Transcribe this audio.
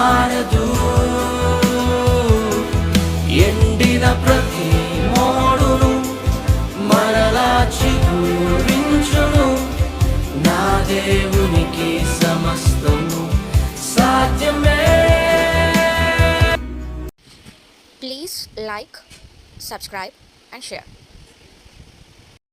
మారదు. ఎండిన ప్రతి మోడును మరలా చిగురించును. నా దేవునికి సమస్తము సాధ్యమే. Please like subscribe and share